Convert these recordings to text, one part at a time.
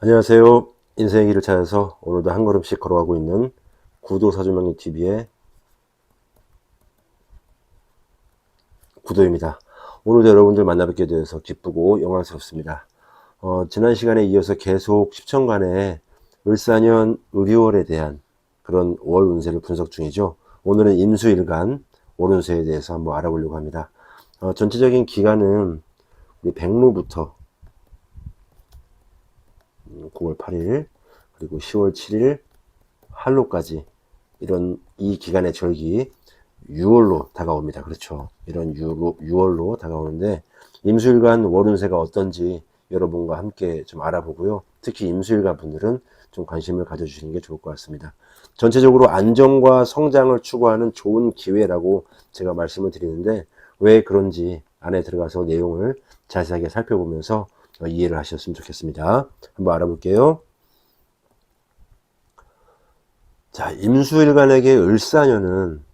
안녕하세요. 인생의 길을 찾아서 오늘도 한 걸음씩 걸어가고 있는 구도 사주명리 TV의 구도입니다. 오늘도 여러분들 만나뵙게 되어서 기쁘고 영광스럽습니다. 어, 지난 시간에 이어서 계속 10천간의 을사년 의료월에 대한 그런 월 운세를 분석 중이죠. 오늘은 임수일간 오른세에 대해서 한번 알아보려고 합니다. 어, 전체적인 기간은 백로부터 9월 8일 그리고 10월 7일 한로까지 이런 이 기간의 절기 6월로 다가옵니다. 그렇죠. 이런 6, 6월로 다가오는데 임수일간 월운세가 어떤지 여러분과 함께 좀 알아보고요. 특히 임수일간 분들은 좀 관심을 가져주시는 게 좋을 것 같습니다. 전체적으로 안정과 성장을 추구하는 좋은 기회라고 제가 말씀을 드리는데 왜 그런지 안에 들어가서 내용을 자세하게 살펴보면서 이해를 하셨으면 좋겠습니다. 한번 알아볼게요. 자, 임수일간에게 을사년은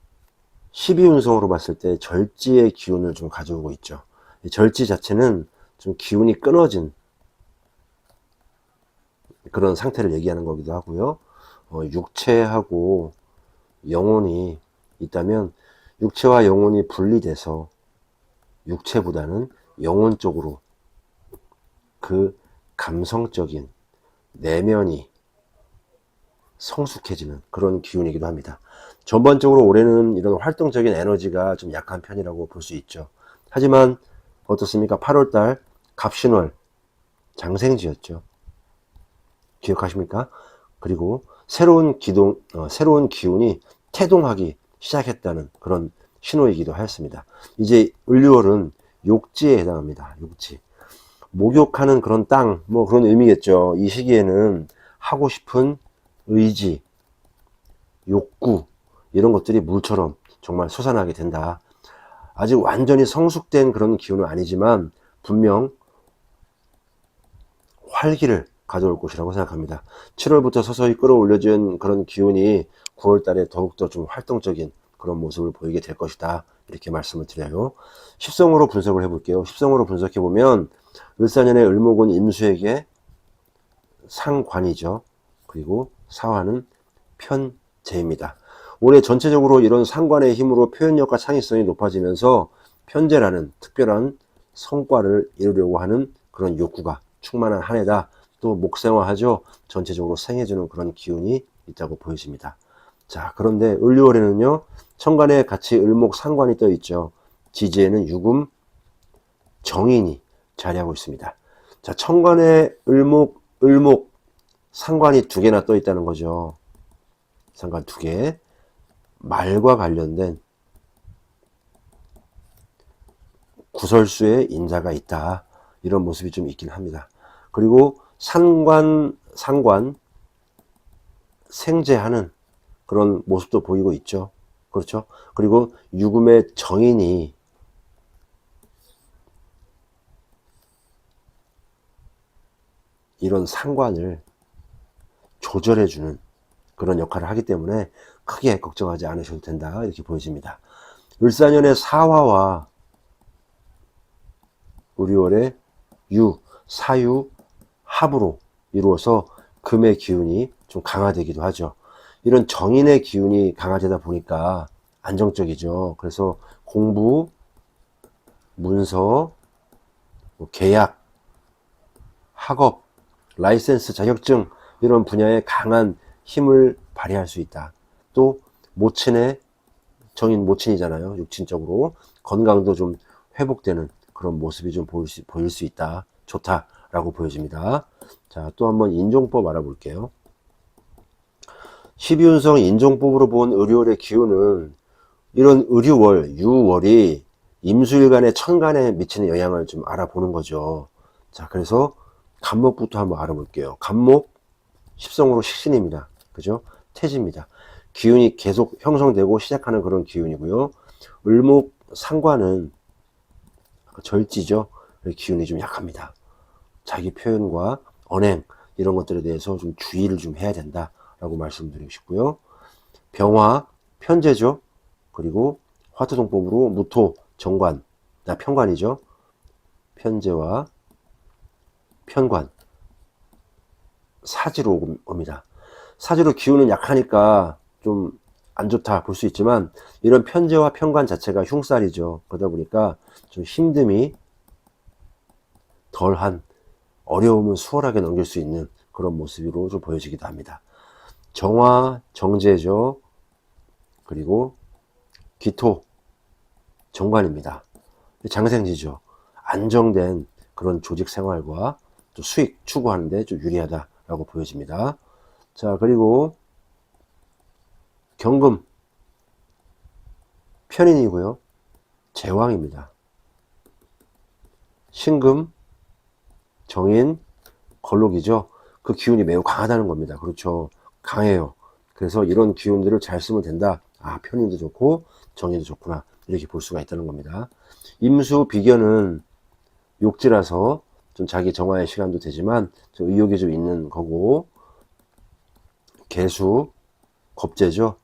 12운성으로 봤을 때 절지의 기운을 좀 가져오고 있죠. 절지 자체는 좀 기운이 끊어진 그런 상태를 얘기하는 거기도 하고요. 어, 육체하고 영혼이 있다면 육체와 영혼이 분리돼서 육체보다는 영혼 쪽으로 그 감성적인 내면이 성숙해지는 그런 기운이기도 합니다. 전반적으로 올해는 이런 활동적인 에너지가 좀 약한 편이라고 볼 수 있죠. 하지만 어떻습니까? 8월달 갑신월 장생지였죠. 기억하십니까? 그리고 새로운 기동, 어, 새로운 기운이 태동하기 시작했다는 그런 신호이기도 하였습니다. 이제 을류월은 욕지에 해당합니다. 욕지. 목욕하는 그런 땅, 뭐 그런 의미겠죠. 이 시기에는 하고 싶은 의지, 욕구, 이런 것들이 물처럼 정말 솟아나게 된다. 아직 완전히 성숙된 그런 기운은 아니지만 분명 활기를 가져올 것이라고 생각합니다. 7월부터 서서히 끌어올려진 그런 기운이 9월 달에 더욱더 좀 활동적인 그런 모습을 보이게 될 것이다. 이렇게 말씀을 드려요. 십성으로 분석을 해볼게요. 십성으로 분석해 보면 을사년의 을목은 임수에게 상관이죠. 그리고 사화는 편제입니다. 올해 전체적으로 이런 상관의 힘으로 표현력과 창의성이 높아지면서 편제라는 특별한 성과를 이루려고 하는 그런 욕구가 충만한 한 해다. 또 목생화하죠. 전체적으로 생해주는 그런 기운이 있다고 보여집니다. 자, 그런데 을류월에는요, 천간에 같이 을목 상관이 떠 있죠. 지지에는 유금 정인이 자리하고 있습니다. 자, 천간에 을목, 을목 상관이 두 개나 떠 있다는 거죠. 상관 두 개. 말과 관련된 구설수의 인자가 있다. 이런 모습이 좀 있긴 합니다. 그리고 상관, 상관, 생제하는 그런 모습도 보이고 있죠. 그렇죠. 그리고 유금의 정인이 이런 상관을 조절해주는 그런 역할을 하기 때문에 크게 걱정하지 않으셔도 된다. 이렇게 보여집니다. 을사년의 사화와 우리월의 유, 사유, 합으로 이루어서 금의 기운이 좀 강화되기도 하죠. 이런 정인의 기운이 강화되다 보니까 안정적이죠. 그래서 공부, 문서, 뭐 계약, 학업, 라이센스 자격증 이런 분야에 강한 힘을 발휘할 수 있다. 또 모친의 정인 모친이잖아요. 육친적으로 건강도 좀 회복되는 그런 모습이 좀 보일 수, 보일 수 있다. 좋다라고 보여집니다. 자, 또 한번 인종법 알아볼게요. 12운성 인종법으로 본 의료월의 기운은 이런 의료월, 유월이 임수일간의 천간에 미치는 영향을 좀 알아보는 거죠. 자, 그래서 간목부터 한번 알아볼게요. 간목, 십성으로 식신입니다. 그죠? 태지입니다. 기운이 계속 형성되고 시작하는 그런 기운이고요. 을목 상관은 절지죠. 기운이 좀 약합니다. 자기 표현과 언행 이런 것들에 대해서 좀 주의를 좀 해야 된다라고 말씀드리고 싶고요. 병화 편제죠. 그리고 화투동법으로 무토 정관 나 편관이죠. 편제와 편관 사지로 옵니다. 사지로 기운은 약하니까 좀 안 좋다 볼 수 있지만 이런 편제와 편관 자체가 흉살이죠. 그러다 보니까 좀 힘듦이 덜한 어려움은 수월하게 넘길 수 있는 그런 모습으로 좀 보여지기도 합니다. 정화, 정제죠. 그리고 기토, 정관입니다. 장생지죠. 안정된 그런 조직 생활과 또 수익 추구하는데 좀 유리하다라고 보여집니다. 자, 그리고 경금, 편인이고요. 제왕입니다. 신금, 정인, 걸록이죠. 그 기운이 매우 강하다는 겁니다. 그렇죠. 강해요. 그래서 이런 기운들을 잘 쓰면 된다. 아, 편인도 좋고 정인도 좋구나. 이렇게 볼 수가 있다는 겁니다. 임수, 비견은 욕지라서 좀 자기 정화의 시간도 되지만 좀 의욕이 좀 있는 거고 개수, 겁재죠.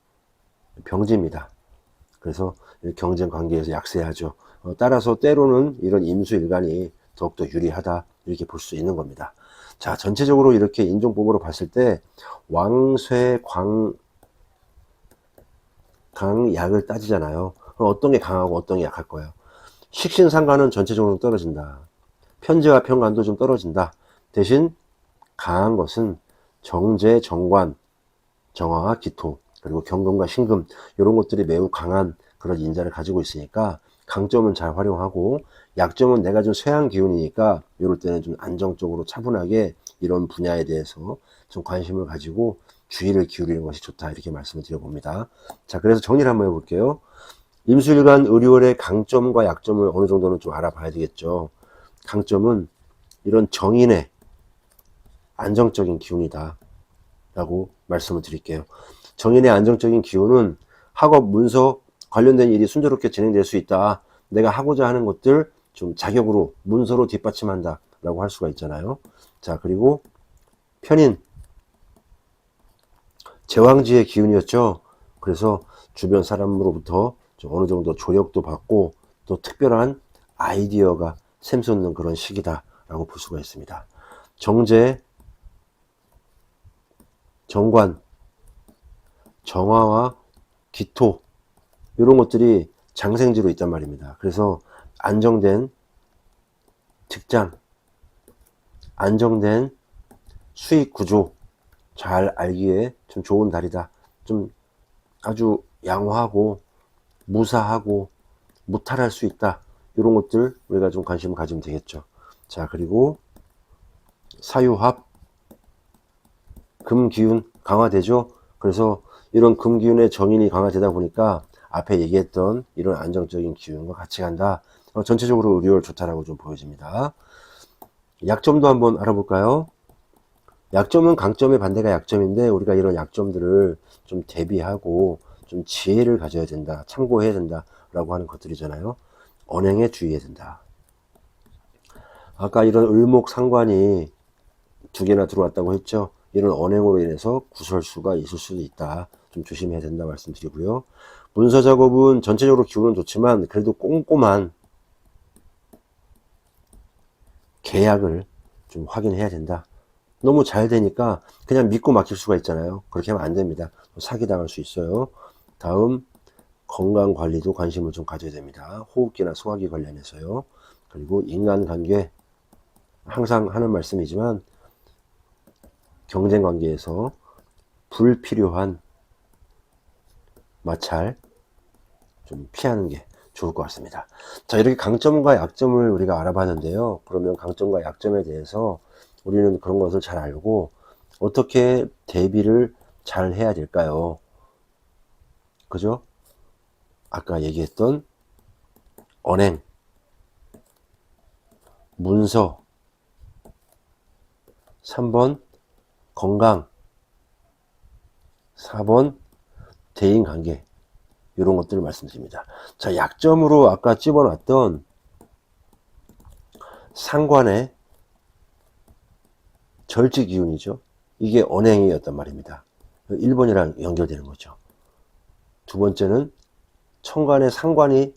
병지입니다. 그래서 경쟁 관계에서 약세하죠. 어, 따라서 때로는 이런 임수일간이 더욱더 유리하다 이렇게 볼 수 있는 겁니다. 자 전체적으로 이렇게 인종법으로 봤을 때 왕쇠 광 강약을 따지잖아요. 어떤 게 강하고 어떤 게 약할 거예요. 식신상관은 전체적으로 떨어진다. 편제와 편관도 좀 떨어진다. 대신 강한 것은 정제, 정관, 정화와 기토, 그리고 경금과 신금 이런 것들이 매우 강한 그런 인자를 가지고 있으니까 강점은 잘 활용하고 약점은 내가 좀 쇠한 기운이니까 이럴 때는 좀 안정적으로 차분하게 이런 분야에 대해서 좀 관심을 가지고 주의를 기울이는 것이 좋다 이렇게 말씀을 드려봅니다. 자 그래서 정리를 한번 해볼게요. 임수일간 의료월의 강점과 약점을 어느 정도는 좀 알아봐야 되겠죠. 강점은 이런 정인의 안정적인 기운이다 라고 말씀을 드릴게요. 정인의 안정적인 기운은 학업, 문서 관련된 일이 순조롭게 진행될 수 있다. 내가 하고자 하는 것들 좀 자격으로 문서로 뒷받침한다 라고 할 수가 있잖아요. 자 그리고 편인 제왕지의 기운이었죠. 그래서 주변 사람으로부터 좀 어느 정도 조력도 받고 또 특별한 아이디어가 샘솟는 그런 시기다라고 볼 수가 있습니다. 정제, 정관, 정화와 기토 이런 것들이 장생지로 있단 말입니다. 그래서 안정된 직장, 안정된 수익 구조 잘 알기에 좀 좋은 달이다. 좀 아주 양호하고 무사하고 무탈할 수 있다. 이런 것들 우리가 좀 관심을 가지면 되겠죠. 자, 그리고 사유합, 금기운 강화되죠. 그래서 이런 금기운의 정인이 강화되다 보니까 앞에 얘기했던 이런 안정적인 기운과 같이 간다. 어, 전체적으로 의료를 좋다라고 좀 보여집니다. 약점도 한번 알아볼까요? 약점은 강점의 반대가 약점인데 우리가 이런 약점들을 좀 대비하고 좀 지혜를 가져야 된다. 참고해야 된다라고 하는 것들이잖아요. 언행에 주의해야 된다. 아까 이런 을목상관이 두 개나 들어왔다고 했죠. 이런 언행으로 인해서 구설수가 있을 수도 있다. 좀 조심해야 된다 말씀드리고요. 문서 작업은 전체적으로 기운은 좋지만 그래도 꼼꼼한 계약을 좀 확인해야 된다. 너무 잘 되니까 그냥 믿고 맡길 수가 있잖아요. 그렇게 하면 안 됩니다. 사기당할 수 있어요. 다음 건강 관리도 관심을 좀 가져야 됩니다. 호흡기나 소화기 관련해서요. 그리고 인간관계 항상 하는 말씀이지만 경쟁 관계에서 불필요한 마찰 좀 피하는 게 좋을 것 같습니다. 자, 이렇게 강점과 약점을 우리가 알아봤는데요. 그러면 강점과 약점에 대해서 우리는 그런 것을 잘 알고 어떻게 대비를 잘 해야 될까요? 그죠? 아까 얘기했던 언행, 문서, 3번 건강, 4번 대인관계 이런 것들을 말씀드립니다. 자 약점으로 아까 집어놨던 상관의 절지 기운이죠. 이게 언행이었단 말입니다. 1번이랑 연결되는 거죠. 두 번째는 천간의 상관이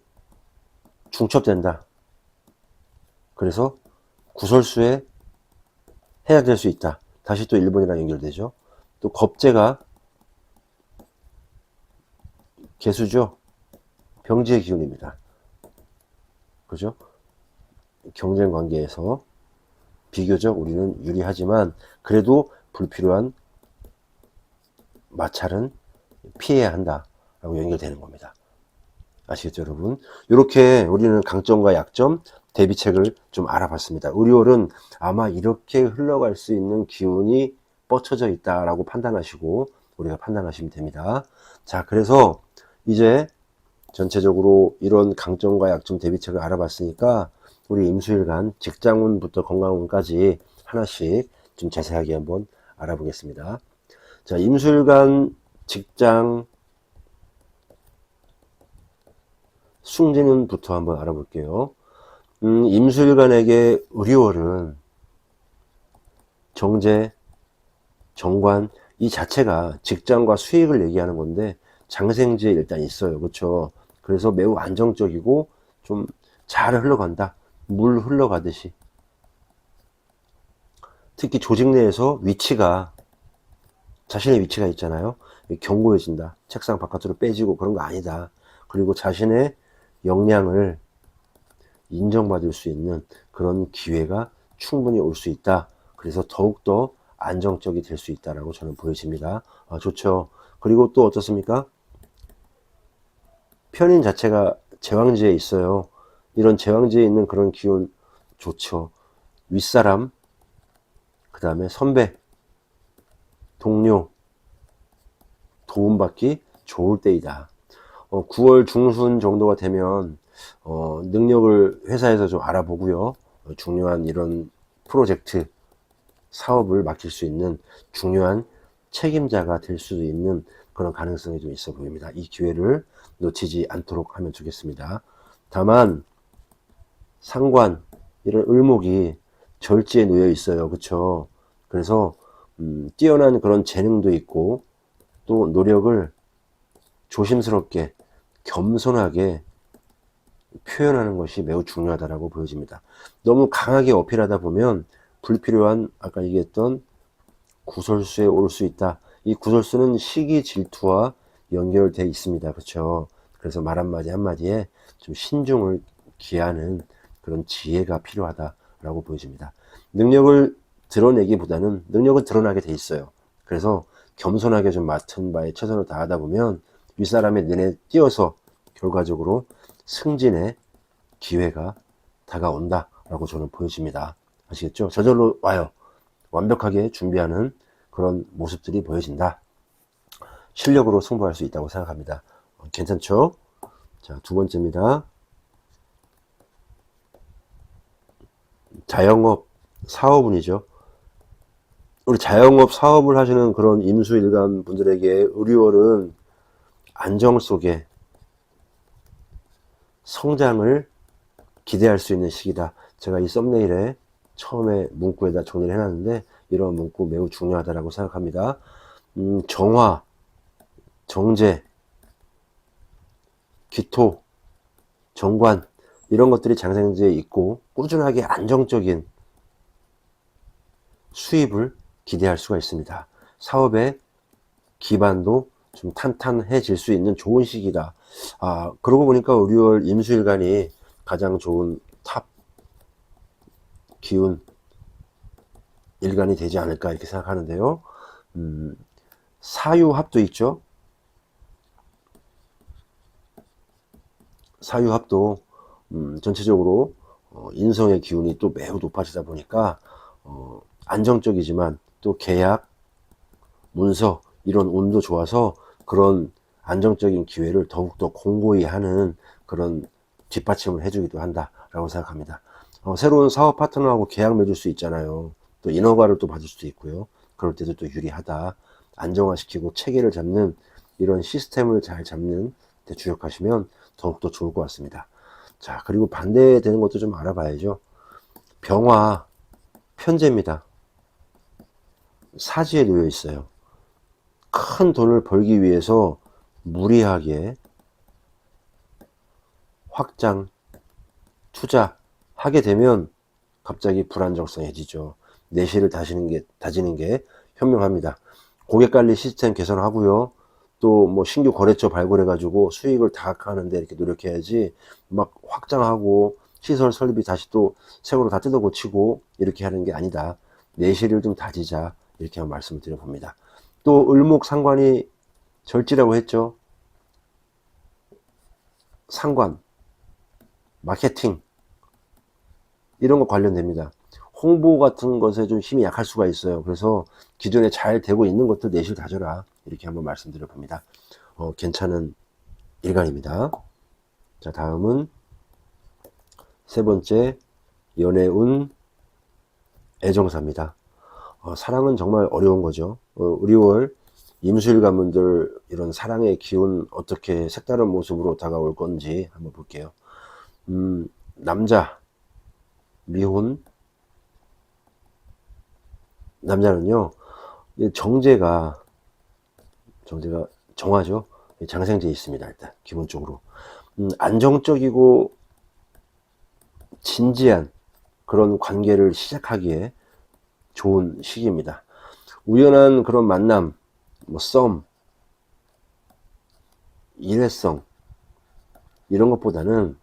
중첩된다. 그래서 구설수에 해야 될 수 있다. 다시 또 1번이랑 연결되죠. 또 겁재가 개수죠. 병지의 기운입니다. 그죠? 경쟁 관계에서 비교적 우리는 유리하지만 그래도 불필요한 마찰은 피해야 한다라고 연결되는 겁니다. 아시겠죠, 여러분? 이렇게 우리는 강점과 약점, 대비책을 좀 알아봤습니다. 의료월은 아마 이렇게 흘러갈 수 있는 기운이 뻗쳐져 있다라고 판단하시고 우리가 판단하시면 됩니다. 자, 그래서 이제 전체적으로 이런 강점과 약점 대비책을 알아봤으니까 우리 임수일간 직장운부터 건강운까지 하나씩 좀 자세하게 한번 알아보겠습니다. 자, 임수일간 직장 승진운부터 한번 알아볼게요. 음, 임수일간에게 의료월은 정제, 정관 이 자체가 직장과 수익을 얘기하는 건데 장생지에 일단 있어요. 그렇죠? 그래서 매우 안정적이고 좀 잘 흘러간다. 물 흘러가듯이. 특히 조직 내에서 위치가 자신의 위치가 있잖아요. 견고해진다. 책상 바깥으로 빼지고 그런 거 아니다. 그리고 자신의 역량을 인정받을 수 있는 그런 기회가 충분히 올 수 있다. 그래서 더욱더 안정적이 될 수 있다라고 저는 보여집니다. 아, 좋죠. 그리고 또 어떻습니까? 편인 자체가 제왕지에 있어요. 이런 제왕지에 있는 그런 기운 좋죠. 윗사람, 그 다음에 선배, 동료, 도움받기 좋을 때이다. 어, 9월 중순 정도가 되면 어, 능력을 회사에서 좀 알아보고요. 어, 중요한 이런 프로젝트, 사업을 맡길 수 있는 중요한 책임자가 될 수도 있는 그런 가능성이 좀 있어 보입니다. 이 기회를 놓치지 않도록 하면 좋겠습니다. 다만 상관 이런 을목이 절지에 놓여 있어요. 그렇죠? 그래서 음, 뛰어난 그런 재능도 있고 또 노력을 조심스럽게 겸손하게 표현하는 것이 매우 중요하다고 보여집니다. 너무 강하게 어필하다 보면 불필요한 아까 얘기했던 구설수에 올 수 있다. 이 구설수는 시기 질투와 연결되어 있습니다. 그렇죠? 그래서 말 한마디 한마디에 좀 신중을 기하는 그런 지혜가 필요하다라고 보여집니다. 능력을 드러내기보다는 능력은 드러나게 돼 있어요. 그래서 겸손하게 좀 맡은 바에 최선을 다하다 보면 윗사람의 눈에 띄어서 결과적으로 승진의 기회가 다가온다 라고 저는 보여집니다. 아시겠죠? 저절로 와요. 완벽하게 준비하는 그런 모습들이 보여진다. 실력으로 승부할 수 있다고 생각합니다. 어, 괜찮죠? 자, 두 번째입니다. 자영업 사업운이죠. 우리 자영업 사업을 하시는 그런 임수일간 분들에게 의료월은 안정 속에 성장을 기대할 수 있는 시기다. 제가 이 썸네일에 처음에 문구에다 정리를 해놨는데 이런 문구 매우 중요하다고 생각합니다. 음, 정화, 정제, 기토, 정관 이런 것들이 장생지에 있고 꾸준하게 안정적인 수입을 기대할 수가 있습니다. 사업의 기반도 좀 탄탄해질 수 있는 좋은 시기다. 아, 그러고 보니까 우리월 임수일간이 가장 좋은 탑 기운 일간이 되지 않을까 이렇게 생각하는데요. 음, 사유합도 있죠. 사유합도 음, 전체적으로 어, 인성의 기운이 또 매우 높아지다 보니까 어, 안정적이지만 또 계약, 문서 이런 운도 좋아서 그런 안정적인 기회를 더욱더 공고히 하는 그런 뒷받침을 해주기도 한다라고 생각합니다. 어, 새로운 사업 파트너하고 계약 맺을 수 있잖아요. 또 인허가를 또 받을 수도 있고요. 그럴 때도 또 유리하다. 안정화시키고 체계를 잡는 이런 시스템을 잘 잡는 데 주력하시면 더욱더 좋을 것 같습니다. 자, 그리고 반대되는 것도 좀 알아봐야죠. 병화, 편제입니다. 사지에 놓여 있어요. 큰 돈을 벌기 위해서 무리하게 확장, 투자하게 되면 갑자기 불안정성해지죠. 내실을 다지는 게, 다지는 게 현명합니다. 고객 관리 시스템 개선하고요. 또 뭐 신규 거래처 발굴해가지고 수익을 다각하는데 이렇게 노력해야지 막 확장하고 시설 설비 다시 또 새로 다 뜯어 고치고 이렇게 하는 게 아니다. 내실을 좀 다지자. 이렇게 한번 말씀을 드려봅니다. 또 을목 상관이 절지라고 했죠. 상관, 마케팅, 이런 거 관련됩니다. 홍보 같은 것에 좀 힘이 약할 수가 있어요. 그래서 기존에 잘 되고 있는 것들 내실 다져라. 이렇게 한번 말씀드려 봅니다. 어, 괜찮은 일간입니다. 자, 다음은 세 번째, 연애운 애정사입니다. 어, 사랑은 정말 어려운 거죠. 어, 우리 월 임수일 가문들 이런 사랑의 기운 어떻게 색다른 모습으로 다가올 건지 한번 볼게요. 음, 남자, 미혼, 남자는요, 이 정제가, 정제가 정화죠. 장생제 있습니다, 일단, 기본적으로. 음, 안정적이고 진지한 그런 관계를 시작하기에 좋은 시기입니다. 우연한 그런 만남, 뭐, 썸, 일회성, 이런 것보다는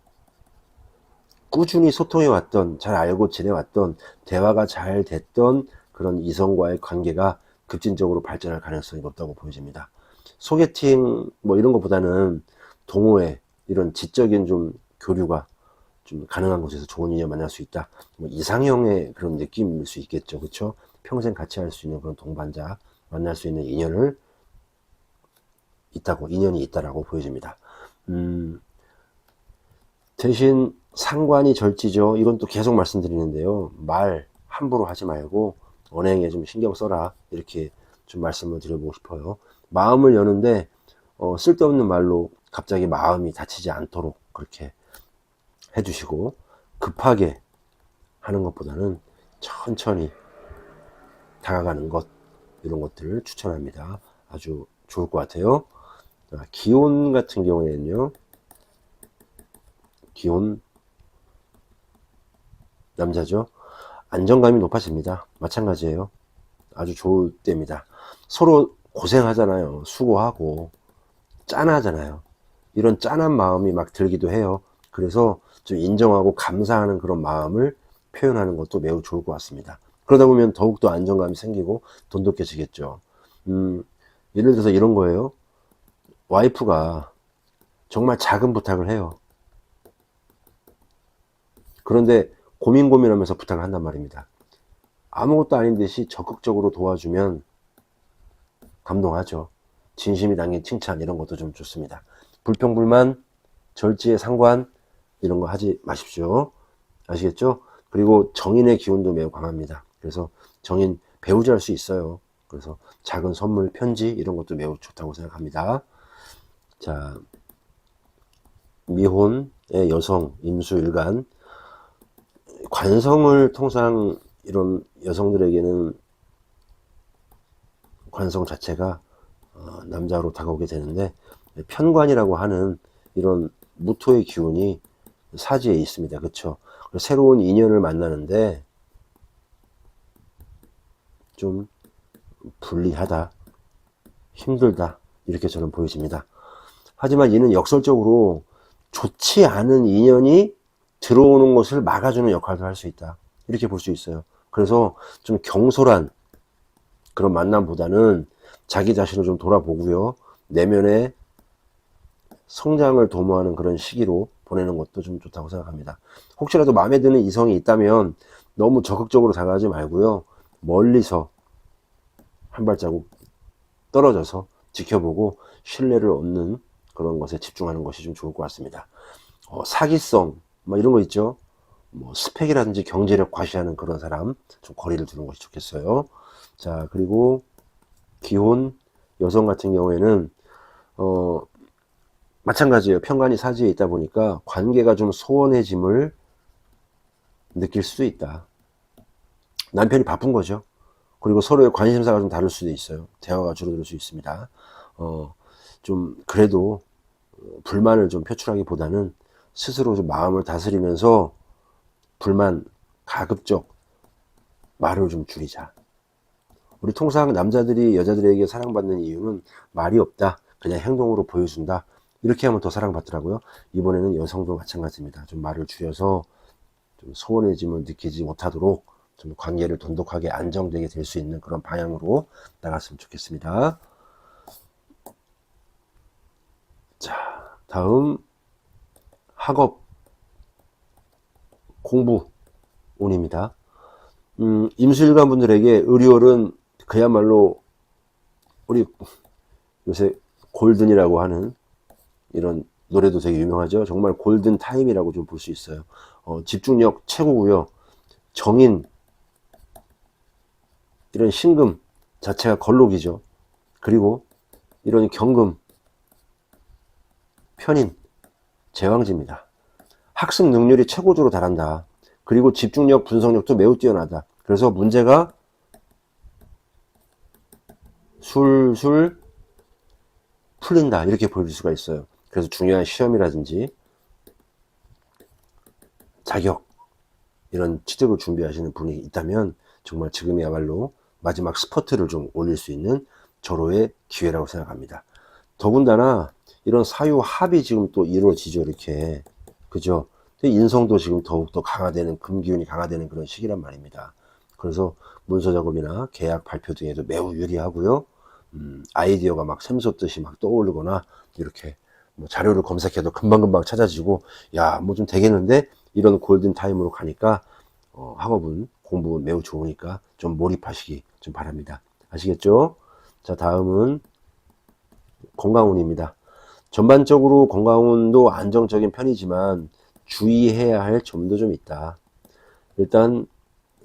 꾸준히 소통해 왔던, 잘 알고 지내왔던, 대화가 잘 됐던 그런 이성과의 관계가 급진적으로 발전할 가능성이 높다고 보여집니다. 소개팅 뭐 이런 것보다는 동호회 이런 지적인 좀 교류가 좀 가능한 곳에서 좋은 인연 만날 수 있다. 뭐 이상형의 그런 느낌일 수 있겠죠. 그렇죠? 평생 같이 할 수 있는 그런 동반자 만날 수 있는 인연을 있다고 인연이 있다라고 보여집니다. 음, 대신 상관이 절지죠. 이건 또 계속 말씀드리는데요. 말 함부로 하지 말고 언행에 좀 신경 써라. 이렇게 좀 말씀을 드려보고 싶어요. 마음을 여는데 어, 쓸데없는 말로 갑자기 마음이 다치지 않도록 그렇게 해주시고 급하게 하는 것보다는 천천히 다가가는 것 이런 것들을 추천합니다. 아주 좋을 것 같아요. 자, 기온 같은 경우에는요. 기온 남자죠. 안정감이 높아집니다. 마찬가지예요. 아주 좋을 때입니다. 서로 고생하잖아요. 수고하고 짠하잖아요. 이런 짠한 마음이 막 들기도 해요. 그래서 좀 인정하고 감사하는 그런 마음을 표현하는 것도 매우 좋을 것 같습니다. 그러다 보면 더욱더 안정감이 생기고 돈독해지겠죠. 음, 예를 들어서 이런 거예요. 와이프가 정말 작은 부탁을 해요. 그런데 고민 고민하면서 부탁을 한단 말입니다. 아무것도 아닌 듯이 적극적으로 도와주면 감동하죠. 진심이 담긴 칭찬 이런 것도 좀 좋습니다. 불평불만, 절지의 상관 이런 거 하지 마십시오. 아시겠죠? 그리고 정인의 기운도 매우 강합니다. 그래서 정인 배우자 할수 있어요. 그래서 작은 선물, 편지 이런 것도 매우 좋다고 생각합니다. 자, 미혼의 여성, 임수, 일간 관성을 통상 이런 여성들에게는 관성 자체가 어, 남자로 다가오게 되는데 편관이라고 하는 이런 무토의 기운이 사지에 있습니다. 그렇죠? 새로운 인연을 만나는데 좀 불리하다, 힘들다 이렇게 저는 보여집니다. 하지만 이는 역설적으로 좋지 않은 인연이 들어오는 것을 막아주는 역할도 할 수 있다. 이렇게 볼 수 있어요. 그래서 좀 경솔한 그런 만남보다는 자기 자신을 좀 돌아보고요. 내면의 성장을 도모하는 그런 시기로 보내는 것도 좀 좋다고 생각합니다. 혹시라도 마음에 드는 이성이 있다면 너무 적극적으로 다가가지 말고요. 멀리서 한 발자국 떨어져서 지켜보고 신뢰를 얻는 그런 것에 집중하는 것이 좀 좋을 것 같습니다. 어, 사기성, 뭐 이런 거 있죠. 뭐 스펙이라든지 경제력 과시하는 그런 사람 좀 거리를 두는 것이 좋겠어요. 자 그리고 기혼 여성 같은 경우에는 어 마찬가지예요. 편관이 사지에 있다 보니까 관계가 좀 소원해짐을 느낄 수도 있다. 남편이 바쁜 거죠. 그리고 서로의 관심사가 좀 다를 수도 있어요. 대화가 줄어들 수 있습니다. 어, 좀 그래도 불만을 좀 표출하기보다는 스스로 좀 마음을 다스리면서 불만 가급적 말을 좀 줄이자. 우리 통상 남자들이 여자들에게 사랑받는 이유는 말이 없다. 그냥 행동으로 보여준다. 이렇게 하면 더 사랑받더라고요. 이번에는 여성도 마찬가지입니다. 좀 말을 줄여서 좀 소원해짐을 느끼지 못하도록 좀 관계를 돈독하게 안정되게 될 수 있는 그런 방향으로 나갔으면 좋겠습니다. 자, 다음 학업 공부 운입니다. 음, 임수일관 분들에게 의료월은 그야말로 우리 요새 골든이라고 하는 이런 노래도 되게 유명하죠. 정말 골든 타임이라고 좀 볼 수 있어요. 어, 집중력 최고고요. 정인 이런 신금 자체가 걸록이죠. 그리고 이런 경금 편인 제왕지입니다. 학습 능률이 최고조로 달한다. 그리고 집중력, 분석력도 매우 뛰어나다. 그래서 문제가 술술 풀린다. 이렇게 볼 수가 있어요. 그래서 중요한 시험이라든지 자격 이런 취득을 준비하시는 분이 있다면 정말 지금이야말로 마지막 스퍼트를 좀 올릴 수 있는 절호의 기회라고 생각합니다. 더군다나 이런 사유 합이 지금 또 이루어지죠. 이렇게 그죠? 인성도 지금 더욱더 강화되는 금기운이 강화되는 그런 시기란 말입니다. 그래서 문서 작업이나 계약 발표 등에도 매우 유리하고요. 음, 아이디어가 막 샘솟듯이 막 떠오르거나 이렇게 뭐 자료를 검색해도 금방금방 찾아지고 야 뭐 좀 되겠는데 이런 골든 타임으로 가니까 어, 학업은 공부 매우 좋으니까 좀 몰입하시기 좀 바랍니다. 아시겠죠? 자 다음은 건강운입니다. 전반적으로 건강운도 안정적인 편이지만 주의해야 할 점도 좀 있다. 일단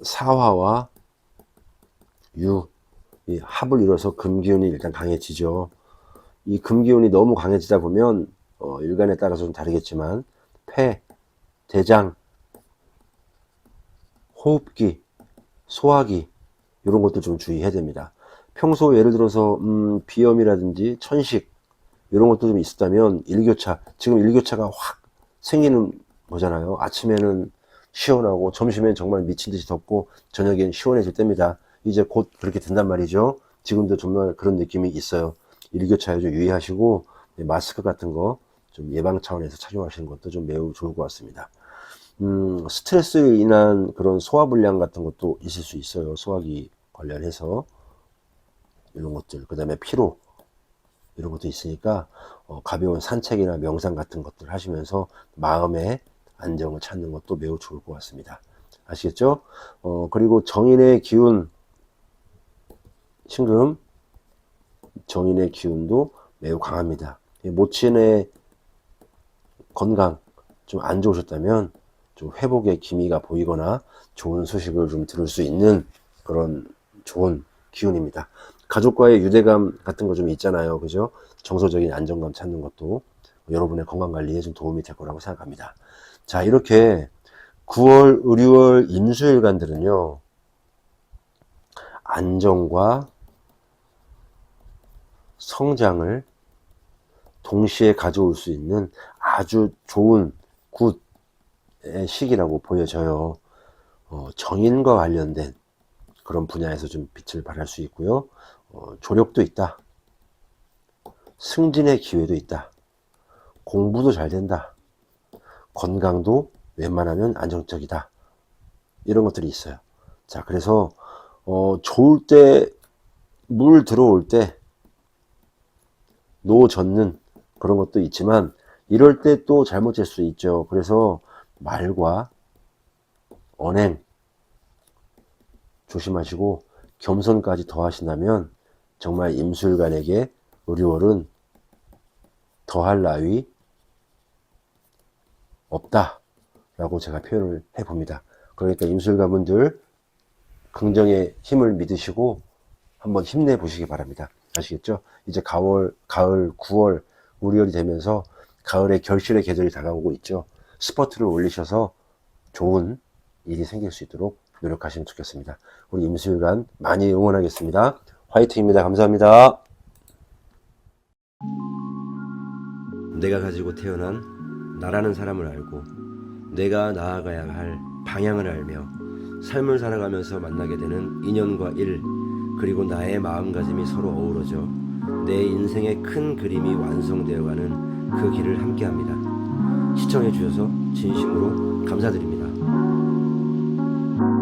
사화와 유, 이 합을 이뤄서 금기운이 일단 강해지죠. 이 금기운이 너무 강해지다 보면 어, 일간에 따라서 좀 다르겠지만 폐, 대장, 호흡기, 소화기 이런 것도 좀 주의해야 됩니다. 평소 예를 들어서 음, 비염이라든지 천식 이런 것도 좀 있었다면 일교차 지금 일교차가 확 생기는 거잖아요. 아침에는 시원하고 점심엔 정말 미친 듯이 덥고 저녁엔 시원해질 때입니다. 이제 곧 그렇게 된단 말이죠. 지금도 정말 그런 느낌이 있어요. 일교차에 좀 유의하시고 네, 마스크 같은 거 좀 예방 차원에서 착용하시는 것도 좀 매우 좋을 것 같습니다. 음, 스트레스로 인한 그런 소화불량 같은 것도 있을 수 있어요. 소화기 관련해서 이런 것들, 그 다음에 피로 이런 것도 있으니까 어, 가벼운 산책이나 명상 같은 것들 하시면서 마음의 안정을 찾는 것도 매우 좋을 것 같습니다. 아시겠죠? 어, 그리고 정인의 기운, 신금, 정인의 기운도 매우 강합니다. 이 모친의 건강 좀 안 좋으셨다면 좀 회복의 기미가 보이거나 좋은 소식을 좀 들을 수 있는 그런 좋은 기운입니다. 가족과의 유대감 같은 거 좀 있잖아요. 그죠? 정서적인 안정감 찾는 것도 여러분의 건강 관리에 좀 도움이 될 거라고 생각합니다. 자, 이렇게 9월, 의류월, 임수일간들은요, 안정과 성장을 동시에 가져올 수 있는 아주 좋은 굿의 시기라고 보여져요. 어, 정인과 관련된 그런 분야에서 좀 빛을 발할 수 있고요. 어, 조력도 있다. 승진의 기회도 있다. 공부도 잘 된다. 건강도 웬만하면 안정적이다. 이런 것들이 있어요. 자, 그래서, 어, 좋을 때, 물 들어올 때, 노 젓는 그런 것도 있지만, 이럴 때 또 잘못될 수 있죠. 그래서 말과 언행 조심하시고, 겸손까지 더하신다면, 정말 임술관에게 의료월은 더할 나위 없다라고 제가 표현을 해봅니다. 그러니까 임술가분들 긍정의 힘을 믿으시고 한번 힘내 보시기 바랍니다. 아시겠죠? 이제 가을, 가을, 9월, 우리월이 되면서 가을의 결실의 계절이 다가오고 있죠. 스퍼트를 올리셔서 좋은 일이 생길 수 있도록 노력하시면 좋겠습니다. 우리 임술관 많이 응원하겠습니다. 화이팅입니다. 감사합니다. 내가 가지고 태어난 나라는 사람을 알고 내가 나아가야 할 방향을 알며 삶을 살아가면서 만나게 되는 인연과 일, 그리고 나의 마음가짐이 서로 어우러져 내 인생의 큰 그림이 완성되어가는 그 길을 함께합니다. 시청해 주셔서 진심으로 감사드립니다.